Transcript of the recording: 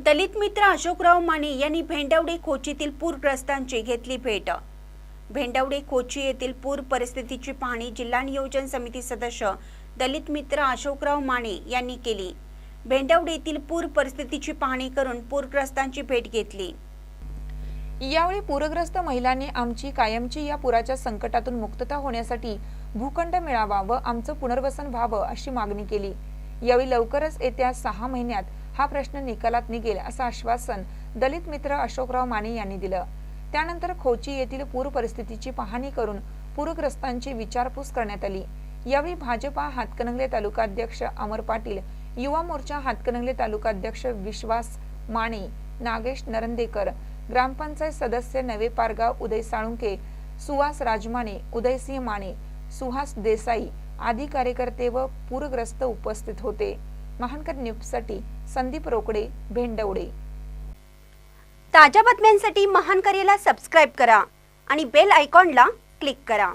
दलित मित्र अशोकराव माने यांनी भेंडवडे कोचीतील पूरग्रस्तांची घेतली भेट. भेंडवडे कोची येथील पूर परिस्थितीची पाहणी जिल्हा नियोजन समिती सदस्य दलित मित्र अशोकराव माने यांनी केली. भेंडवडे येथील पूर परिस्थितीची पाहणी करून पूरग्रस्तांची भेट घेतली. यावेळी पूरग्रस्त महिलांनी आमची कायमची या पुराच्या संकटातून मुक्तता होण्यासाठी भूखंड मिळावा व आमचं पुनर्वसन व्हावं अशी मागणी केली. यावेळी लवकरच येत्या सहा महिन्यात हा प्रश्न निकालात निघेल असं आश्वासन दलित मित्र अशोकराव माने यांनी दिलं. त्यानंतर खोची येथील पूर परिस्थितीची पाहणी करून पूरग्रस्तांची विचारपूस करण्यात आली. यावेळी भाजपा हातकणंगले तालुकाध्यक्ष अमर पाटील युवा मोर्चा हातकणंगले तालुकाध्यक्ष विश्वास माने नागेश नरंदेकर ग्रामपंचायत सदस्य नवे पारगाव उदय साळुंके सुहास राजमाने उदयसिंह माने सुहास देसाई आदी कार्यकर्ते व पूरग्रस्त उपस्थित होते. महानकर न्यूजसाठी संदीप रोकडे भेंडवडे. ताज्या बातम्यांसाठी महानकरेला सबस्क्राईब करा आणि बेल आयकॉनला क्लिक करा.